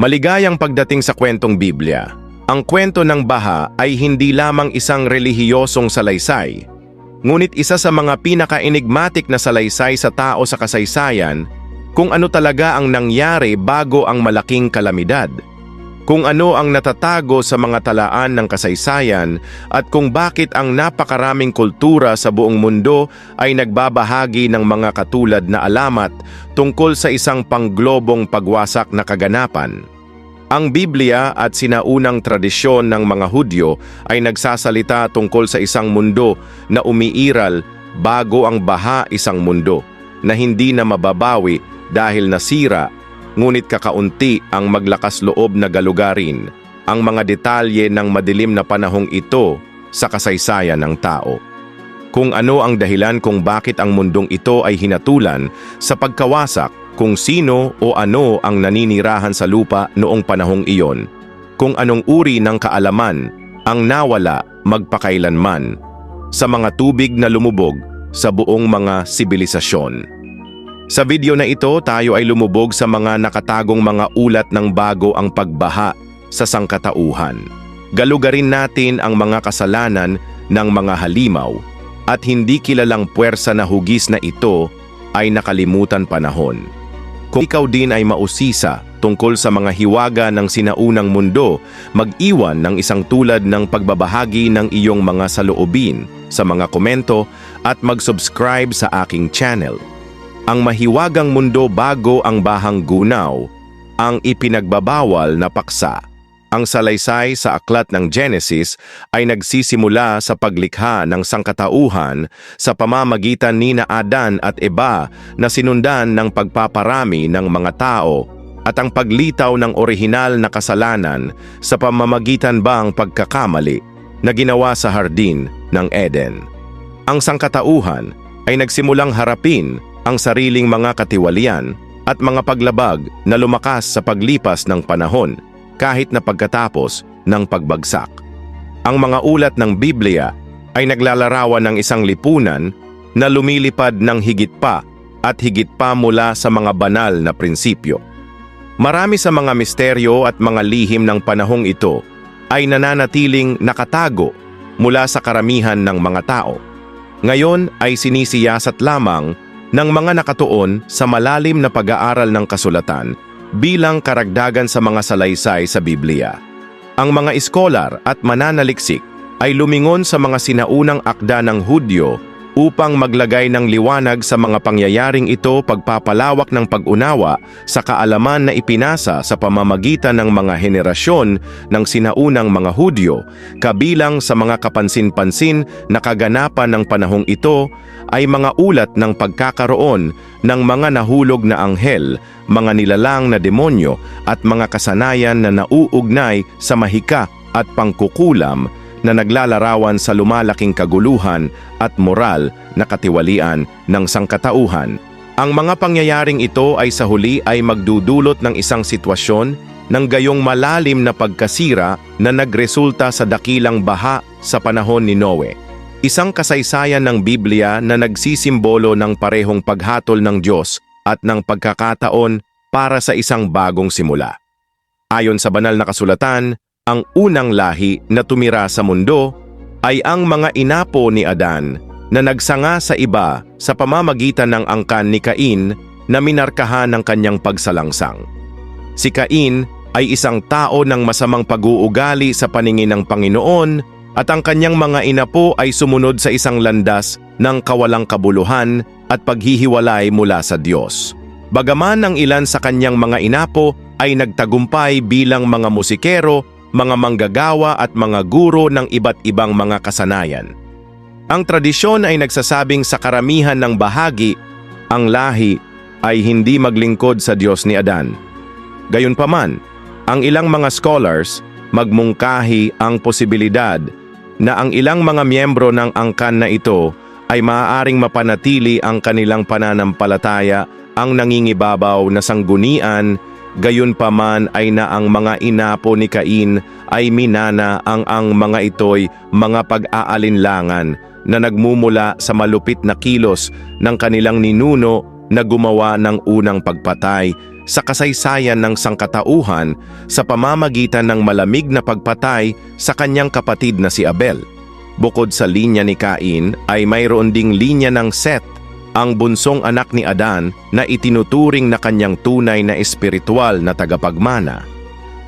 Maligayang pagdating sa kwentong Biblia. Ang kwento ng baha ay hindi lamang isang relihiyosong salaysay, ngunit isa sa mga pinaka-enigmatic na salaysay sa tao sa kasaysayan kung ano talaga ang nangyari bago ang malaking kalamidad, kung ano ang natatago sa mga talaan ng kasaysayan at kung bakit ang napakaraming kultura sa buong mundo ay nagbabahagi ng mga katulad na alamat tungkol sa isang pangglobong pagwasak na kaganapan. Ang Biblia at sinaunang tradisyon ng mga Hudyo ay nagsasalita tungkol sa isang mundo na umiiral bago ang baha isang mundo na hindi na mababawi dahil nasira ngunit kakaunti ang maglakas loob na galugarin ang mga detalye ng madilim na panahong ito sa kasaysayan ng tao. Kung ano ang dahilan kung bakit ang mundong ito ay hinatulan sa pagkawasak kung sino o ano ang naninirahan sa lupa noong panahong iyon, kung anong uri ng kaalaman ang nawala magpakailanman sa mga tubig na lumubog sa buong mga sibilisasyon. Sa video na ito, tayo ay lumubog sa mga nakatagong mga ulat ng bago ang pagbaha sa sangkatauhan. Galugarin natin ang mga kasalanan ng mga halimaw at hindi kilalang puwersa na hugis na ito ay nakalimutan panahon. Kung ikaw din ay mausisa tungkol sa mga hiwaga ng sinaunang mundo, mag-iwan ng isang tulad ng pagbabahagi ng iyong mga saloobin sa mga komento at mag-subscribe sa aking channel. Ang mahiwagang mundo bago ang bahang gunaw, ang ipinagbabawal na paksa. Ang salaysay sa aklat ng Genesis ay nagsisimula sa paglikha ng sangkatauhan sa pamamagitan ni na Adan at Eba na sinundan ng pagpaparami ng mga tao at ang paglitaw ng orihinal na kasalanan sa pamamagitan bang pagkakamali na ginawa sa hardin ng Eden. Ang sangkatauhan ay nagsimulang harapin ang sariling mga katiwalian at mga paglabag na lumakas sa paglipas ng panahon kahit na pagkatapos ng pagbagsak. Ang mga ulat ng Biblia ay naglalarawan ng isang lipunan na lumilipad ng higit pa at higit pa mula sa mga banal na prinsipyo. Marami sa mga misteryo at mga lihim ng panahong ito ay nananatiling nakatago mula sa karamihan ng mga tao. Ngayon ay sinisiyasat lamang ng mga nakatuon sa malalim na pag-aaral ng kasulatan bilang karagdagan sa mga salaysay sa Biblia. Ang mga iskolar at mananaliksik ay lumingon sa mga sinaunang akda ng Hudyo upang maglagay ng liwanag sa mga pangyayaring ito pagpapalawak ng pag-unawa sa kaalaman na ipinasa sa pamamagitan ng mga henerasyon ng sinaunang mga Hudyo, kabilang sa mga kapansin-pansin na kaganapan ng panahong ito ay mga ulat ng pagkakaroon ng mga nahulog na anghel, mga nilalang na demonyo at mga kasanayan na nauugnay sa mahika at pangkukulam na naglalarawan sa lumalaking kaguluhan at moral na katiwalian ng sangkatauhan. Ang mga pangyayaring ito ay sa huli ay magdudulot ng isang sitwasyon ng gayong malalim na pagkasira na nagresulta sa dakilang baha sa panahon ni Noe. Isang kasaysayan ng Biblia na nagsisimbolo ng parehong paghatol ng Diyos at ng pagkakataon para sa isang bagong simula. Ayon sa banal na kasulatan, ang unang lahi na tumira sa mundo ay ang mga inapo ni Adan na nagsanga sa iba sa pamamagitan ng angkan ni Cain na minarkahan ng kanyang pagsalangsang. Si Cain ay isang tao ng masamang pag-uugali sa paningin ng Panginoon at ang kanyang mga inapo ay sumunod sa isang landas ng kawalang kabuluhan at paghihiwalay mula sa Diyos. Bagaman ang ilan sa kanyang mga inapo ay nagtagumpay bilang mga musikero mga manggagawa at mga guro ng iba't ibang mga kasanayan. Ang tradisyon ay nagsasabing sa karamihan ng bahagi, ang lahi ay hindi maglingkod sa Diyos ni Adan. Gayunpaman, ang ilang mga scholars magmungkahi ang posibilidad na ang ilang mga miyembro ng angkan na ito ay maaaring mapanatili ang kanilang pananampalataya ang nangingibabaw na sanggunian Gayunpaman ay na ang mga inapo ni Cain ay minana ang ang mga ito'y mga pag-aalinlangan na nagmumula sa malupit na kilos ng kanilang ninuno na gumawa ng unang pagpatay sa kasaysayan ng sangkatauhan sa pamamagitan ng malamig na pagpatay sa kanyang kapatid na si Abel. Bukod sa linya ni Cain ay mayroon ding linya ng Seth, ang bunsong anak ni Adan na itinuturing na kanyang tunay na espiritual na tagapagmana.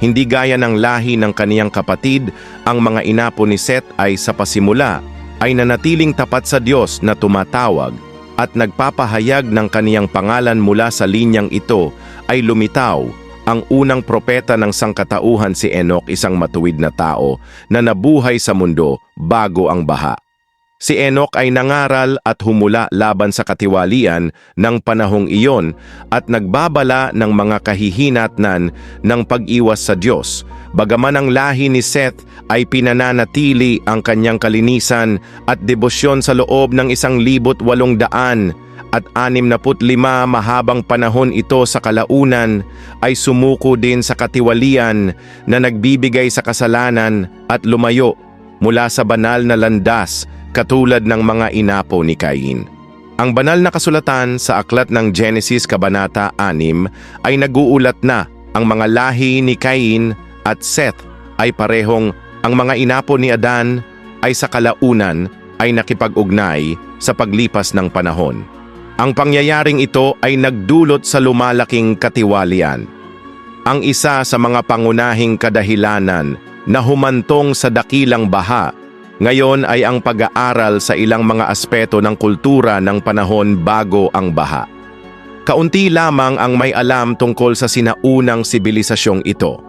Hindi gaya ng lahi ng kaniyang kapatid, ang mga inapo ni Seth ay sa pasimula ay nanatiling tapat sa Diyos na tumatawag at nagpapahayag ng kaniyang pangalan mula sa linyang ito ay lumitaw ang unang propeta ng sangkatauhan si Enoch isang matuwid na tao na nabuhay sa mundo bago ang baha. Si Enoch ay nangaral at humula laban sa katiwalian ng panahong iyon at nagbabala ng mga kahihinatnan ng pag-iwas sa Diyos. Bagaman ang lahi ni Seth ay pinananatili ang kanyang kalinisan at debosyon sa loob ng isang libot walong daan at anim na put lima mahabang panahon ito sa kalaunan ay sumuko din sa katiwalian na nagbibigay sa kasalanan at lumayo mula sa banal na landas katulad ng mga inapo ni Cain. Ang banal na kasulatan sa aklat ng Genesis Kabanata 6 ay naguulat na ang mga lahi ni Cain at Seth ay parehong ang mga inapo ni Adan ay sa kalaunan ay nakipag-ugnay sa paglipas ng panahon. Ang pangyayaring ito ay nagdulot sa lumalaking katiwalian. Ang isa sa mga pangunahing kadahilanan na humantong sa dakilang baha ngayon ay ang pag-aaral sa ilang mga aspeto ng kultura ng panahon bago ang baha. Kaunti lamang ang may alam tungkol sa sinaunang sibilisasyong ito.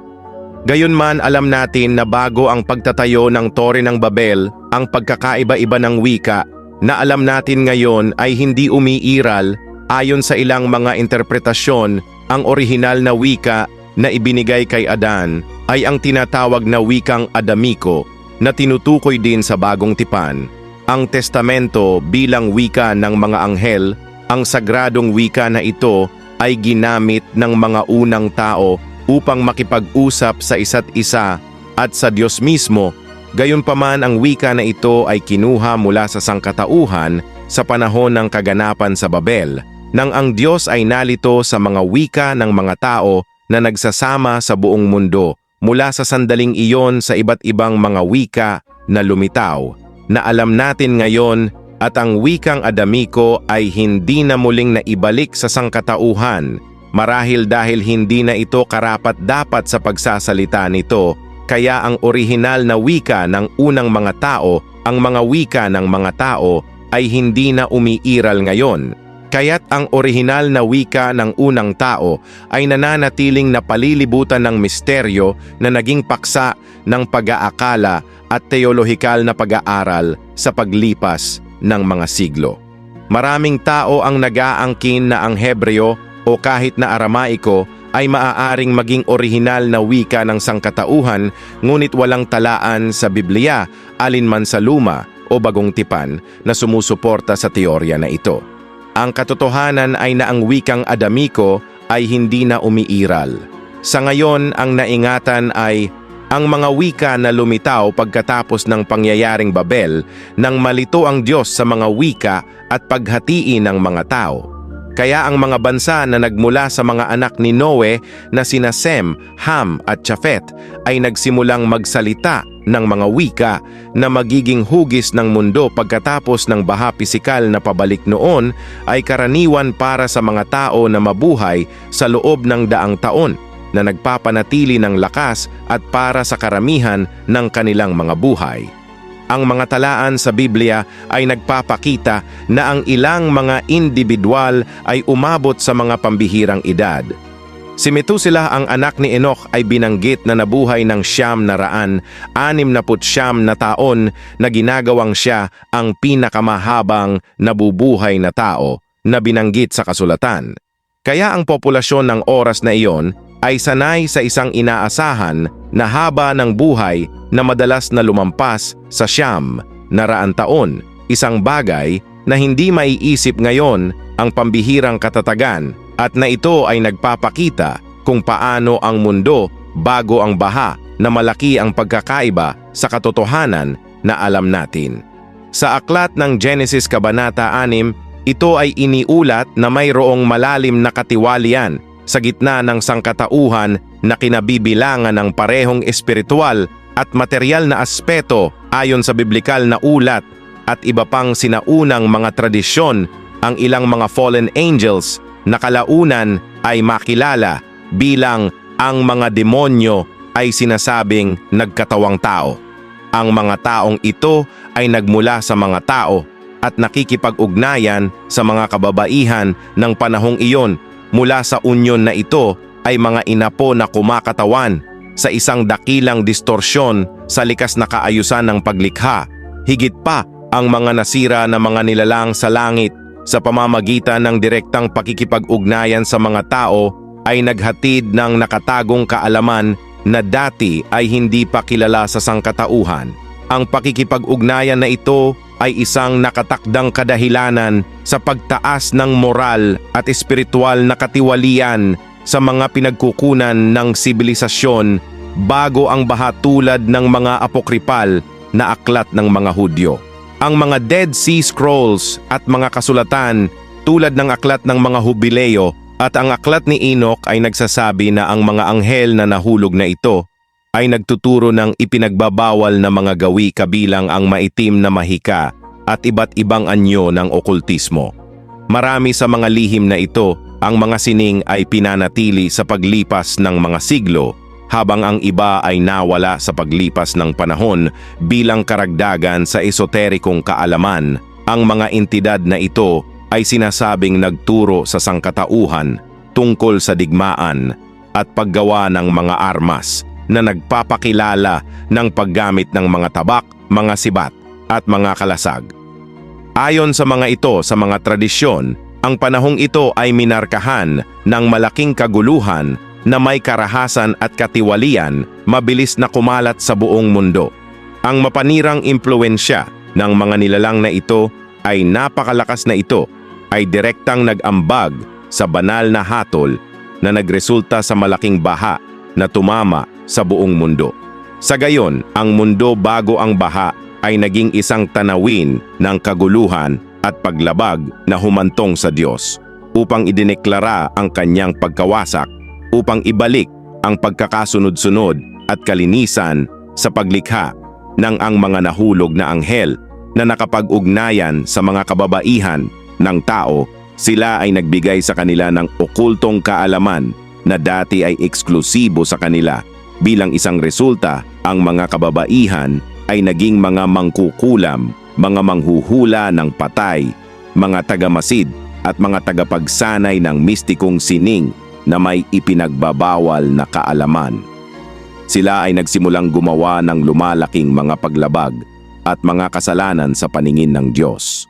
Gayunman alam natin na bago ang pagtatayo ng Tore ng Babel, ang pagkakaiba-iba ng wika na alam natin ngayon ay hindi umiiral ayon sa ilang mga interpretasyon ang orihinal na wika na ibinigay kay Adan ay ang tinatawag na wikang Adamiko na tinutukoy din sa bagong tipan, ang testamento bilang wika ng mga anghel, ang sagradong wika na ito ay ginamit ng mga unang tao upang makipag-usap sa isa't isa at sa Diyos mismo. Gayunpaman ang wika na ito ay kinuha mula sa sangkatauhan sa panahon ng kaganapan sa Babel, nang ang Diyos ay nalito sa mga wika ng mga tao na nagsasama sa buong mundo mula sa sandaling iyon sa iba't ibang mga wika na lumitaw na alam natin ngayon at ang wikang Adamiko ay hindi na muling naibalik sa sangkatauhan marahil dahil hindi na ito karapat dapat sa pagsasalita nito kaya ang orihinal na wika ng unang mga tao, ang mga wika ng mga tao ay hindi na umiiral ngayon Kaya't ang orihinal na wika ng unang tao ay nananatiling napalilibutan ng misteryo na naging paksa ng pag-aakala at teolohikal na pag-aaral sa paglipas ng mga siglo. Maraming tao ang nag-aangkin na ang Hebreo o kahit na Aramaiko ay maaaring maging orihinal na wika ng sangkatauhan ngunit walang talaan sa Biblia alinman sa luma o bagong tipan na sumusuporta sa teorya na ito. Ang katotohanan ay na ang wikang Adamiko ay hindi na umiiral. Sa ngayon, ang naingatan ay ang mga wika na lumitaw pagkatapos ng pangyayaring Babel nang malito ang Diyos sa mga wika at paghatiin ng mga tao. Kaya ang mga bansa na nagmula sa mga anak ni Noe na sina Sem, Ham at Chafet ay nagsimulang magsalita ng mga wika na magiging hugis ng mundo pagkatapos ng baha pisikal na pabalik noon ay karaniwan para sa mga tao na mabuhay sa loob ng daang taon na nagpapanatili ng lakas at para sa karamihan ng kanilang mga buhay ang mga talaan sa Biblia ay nagpapakita na ang ilang mga individual ay umabot sa mga pambihirang edad. Si Methuselah ang anak ni Enoch ay binanggit na nabuhay ng siyam na raan, anim na putsyam na taon na ginagawang siya ang pinakamahabang nabubuhay na tao na binanggit sa kasulatan. Kaya ang populasyon ng oras na iyon ay sanay sa isang inaasahan na haba ng buhay na madalas na lumampas sa siyam na raan taon, isang bagay na hindi maiisip ngayon ang pambihirang katatagan at na ito ay nagpapakita kung paano ang mundo bago ang baha na malaki ang pagkakaiba sa katotohanan na alam natin. Sa aklat ng Genesis Kabanata 6, ito ay iniulat na mayroong malalim na katiwalian sa gitna ng sangkatauhan na kinabibilangan ng parehong espiritual at material na aspeto ayon sa biblikal na ulat at iba pang sinaunang mga tradisyon ang ilang mga fallen angels na kalaunan ay makilala bilang ang mga demonyo ay sinasabing nagkatawang tao. Ang mga taong ito ay nagmula sa mga tao at nakikipag-ugnayan sa mga kababaihan ng panahong iyon mula sa unyon na ito ay mga inapo na kumakatawan sa isang dakilang distorsyon sa likas na kaayusan ng paglikha. Higit pa ang mga nasira na mga nilalang sa langit sa pamamagitan ng direktang pakikipag-ugnayan sa mga tao ay naghatid ng nakatagong kaalaman na dati ay hindi pa kilala sa sangkatauhan. Ang pakikipag-ugnayan na ito ay isang nakatakdang kadahilanan sa pagtaas ng moral at espiritual na katiwalian sa mga pinagkukunan ng sibilisasyon bago ang baha tulad ng mga apokripal na aklat ng mga Hudyo. Ang mga Dead Sea Scrolls at mga kasulatan tulad ng aklat ng mga Hubileo at ang aklat ni Enoch ay nagsasabi na ang mga anghel na nahulog na ito ay nagtuturo ng ipinagbabawal na mga gawi kabilang ang maitim na mahika at iba't ibang anyo ng okultismo. Marami sa mga lihim na ito, ang mga sining ay pinanatili sa paglipas ng mga siglo habang ang iba ay nawala sa paglipas ng panahon bilang karagdagan sa esoterikong kaalaman. Ang mga entidad na ito ay sinasabing nagturo sa sangkatauhan tungkol sa digmaan at paggawa ng mga armas na nagpapakilala ng paggamit ng mga tabak, mga sibat at mga kalasag. Ayon sa mga ito sa mga tradisyon, ang panahong ito ay minarkahan ng malaking kaguluhan na may karahasan at katiwalian mabilis na kumalat sa buong mundo. Ang mapanirang impluensya ng mga nilalang na ito ay napakalakas na ito ay direktang nag-ambag sa banal na hatol na nagresulta sa malaking baha na tumama sa buong mundo. Sa gayon, ang mundo bago ang baha ay naging isang tanawin ng kaguluhan at paglabag na humantong sa Diyos upang idineklara ang kanyang pagkawasak upang ibalik ang pagkakasunod-sunod at kalinisan sa paglikha ng ang mga nahulog na anghel na nakapag-ugnayan sa mga kababaihan ng tao, sila ay nagbigay sa kanila ng okultong kaalaman na dati ay eksklusibo sa kanila. Bilang isang resulta, ang mga kababaihan ay naging mga mangkukulam, mga manghuhula ng patay, mga tagamasid at mga tagapagsanay ng mistikong sining na may ipinagbabawal na kaalaman. Sila ay nagsimulang gumawa ng lumalaking mga paglabag at mga kasalanan sa paningin ng Diyos.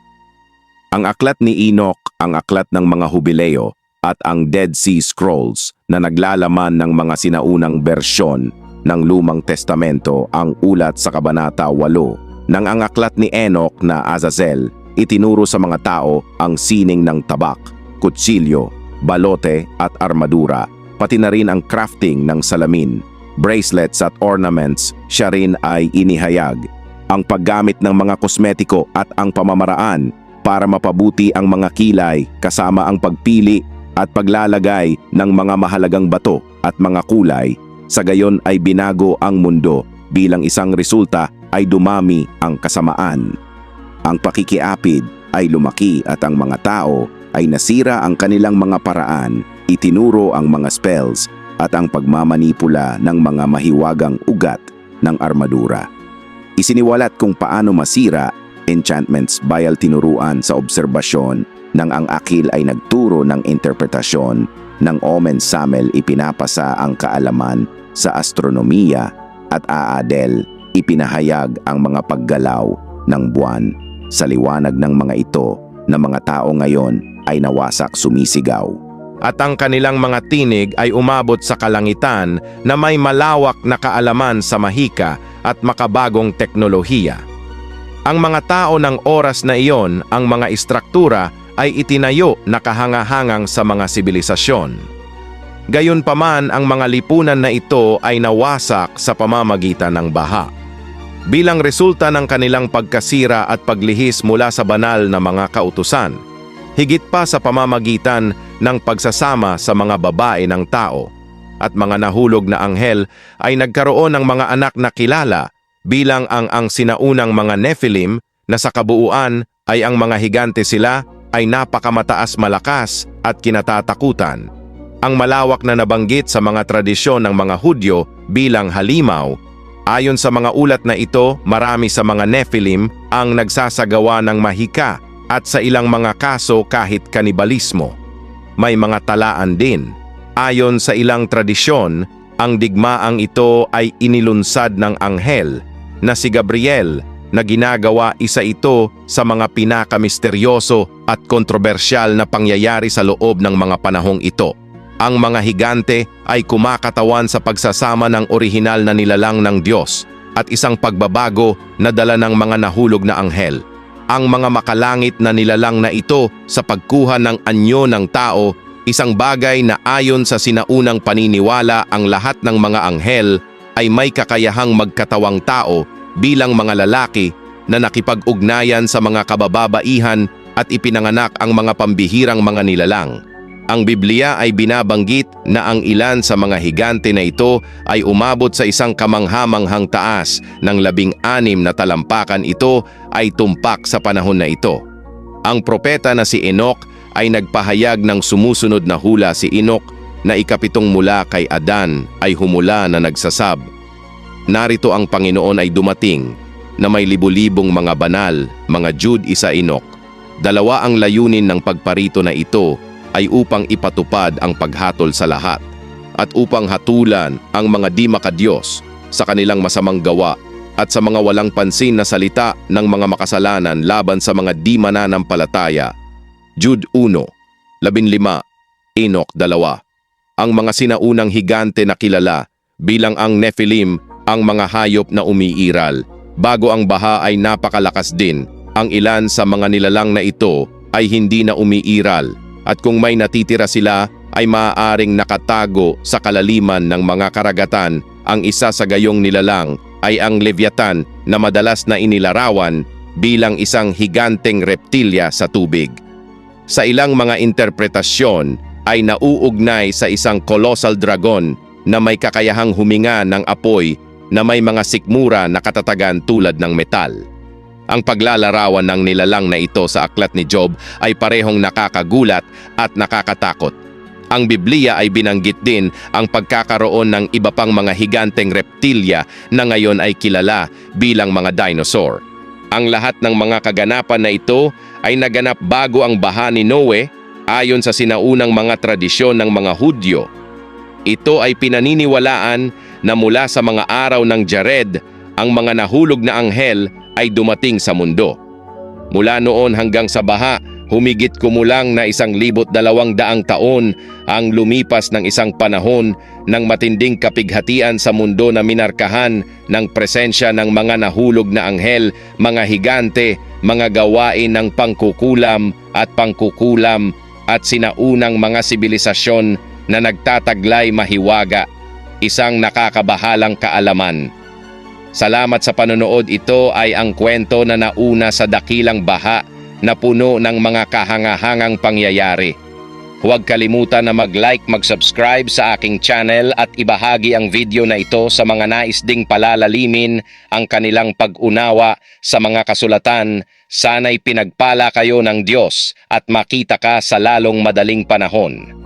Ang aklat ni Enoch, ang aklat ng mga Hubileo at ang Dead Sea Scrolls na naglalaman ng mga sinaunang bersyon ng Lumang Testamento ang ulat sa Kabanata 8 ng ang aklat ni Enoch na Azazel itinuro sa mga tao ang sining ng tabak, kutsilyo, balote at armadura, pati na rin ang crafting ng salamin, bracelets at ornaments, siya rin ay inihayag. Ang paggamit ng mga kosmetiko at ang pamamaraan para mapabuti ang mga kilay kasama ang pagpili at paglalagay ng mga mahalagang bato at mga kulay, sa gayon ay binago ang mundo bilang isang resulta ay dumami ang kasamaan. Ang pakikiapid ay lumaki at ang mga tao ay nasira ang kanilang mga paraan, itinuro ang mga spells at ang pagmamanipula ng mga mahiwagang ugat ng armadura. Isiniwalat kung paano masira enchantments bayal tinuruan sa obserbasyon nang ang akil ay nagturo ng interpretasyon ng Omen Samel ipinapasa ang kaalaman sa astronomiya at aadel ipinahayag ang mga paggalaw ng buwan sa liwanag ng mga ito na mga tao ngayon ay nawasak sumisigaw. At ang kanilang mga tinig ay umabot sa kalangitan na may malawak na kaalaman sa mahika at makabagong teknolohiya. Ang mga tao ng oras na iyon, ang mga istruktura ay itinayo na kahangahangang sa mga sibilisasyon. Gayunpaman ang mga lipunan na ito ay nawasak sa pamamagitan ng baha. Bilang resulta ng kanilang pagkasira at paglihis mula sa banal na mga kautusan, higit pa sa pamamagitan ng pagsasama sa mga babae ng tao. At mga nahulog na anghel ay nagkaroon ng mga anak na kilala bilang ang ang sinaunang mga Nephilim na sa kabuuan ay ang mga higante sila ay napakamataas malakas at kinatatakutan. Ang malawak na nabanggit sa mga tradisyon ng mga Hudyo bilang halimaw, ayon sa mga ulat na ito, marami sa mga Nephilim ang nagsasagawa ng mahika at sa ilang mga kaso kahit kanibalismo. May mga talaan din. Ayon sa ilang tradisyon, ang digmaang ito ay inilunsad ng anghel na si Gabriel na ginagawa isa ito sa mga pinakamisteryoso at kontrobersyal na pangyayari sa loob ng mga panahong ito. Ang mga higante ay kumakatawan sa pagsasama ng orihinal na nilalang ng Diyos at isang pagbabago na dala ng mga nahulog na anghel. Ang mga makalangit na nilalang na ito sa pagkuha ng anyo ng tao, isang bagay na ayon sa sinaunang paniniwala ang lahat ng mga anghel ay may kakayahang magkatawang tao bilang mga lalaki na nakipag-ugnayan sa mga kabababaihan at ipinanganak ang mga pambihirang mga nilalang. Ang Biblia ay binabanggit na ang ilan sa mga higante na ito ay umabot sa isang kamanghamanghang taas ng labing-anim na talampakan ito ay tumpak sa panahon na ito. Ang propeta na si Enoch ay nagpahayag ng sumusunod na hula si Enoch na ikapitong mula kay Adan ay humula na nagsasab. Narito ang Panginoon ay dumating na may libu-libong mga banal, mga Jude isa Enoch. Dalawa ang layunin ng pagparito na ito ay upang ipatupad ang paghatol sa lahat at upang hatulan ang mga di makadiyos sa kanilang masamang gawa at sa mga walang pansin na salita ng mga makasalanan laban sa mga di mananampalataya. Jude 1, 15, Enoch 2. Ang mga sinaunang higante na kilala bilang ang Nephilim ang mga hayop na umiiral. Bago ang baha ay napakalakas din, ang ilan sa mga nilalang na ito ay hindi na umiiral at kung may natitira sila ay maaaring nakatago sa kalaliman ng mga karagatan. Ang isa sa gayong nilalang ay ang Leviathan na madalas na inilarawan bilang isang higanteng reptilya sa tubig. Sa ilang mga interpretasyon ay nauugnay sa isang colossal dragon na may kakayahang huminga ng apoy na may mga sikmura na katatagan tulad ng metal. Ang paglalarawan ng nilalang na ito sa aklat ni Job ay parehong nakakagulat at nakakatakot. Ang Biblia ay binanggit din ang pagkakaroon ng iba pang mga higanteng reptilya na ngayon ay kilala bilang mga dinosaur. Ang lahat ng mga kaganapan na ito ay naganap bago ang baha ni Noe ayon sa sinaunang mga tradisyon ng mga Hudyo. Ito ay pinaniniwalaan na mula sa mga araw ng Jared, ang mga nahulog na anghel ay dumating sa mundo. Mula noon hanggang sa baha, humigit kumulang na isang libot dalawang daang taon ang lumipas ng isang panahon ng matinding kapighatian sa mundo na minarkahan ng presensya ng mga nahulog na anghel, mga higante, mga gawain ng pangkukulam at pangkukulam at sinaunang mga sibilisasyon na nagtataglay mahiwaga, isang nakakabahalang kaalaman. Salamat sa panonood ito ay ang kwento na nauna sa dakilang baha na puno ng mga kahangahangang pangyayari. Huwag kalimutan na mag-like, mag-subscribe sa aking channel at ibahagi ang video na ito sa mga nais ding palalalimin ang kanilang pag-unawa sa mga kasulatan. Sana'y pinagpala kayo ng Diyos at makita ka sa lalong madaling panahon.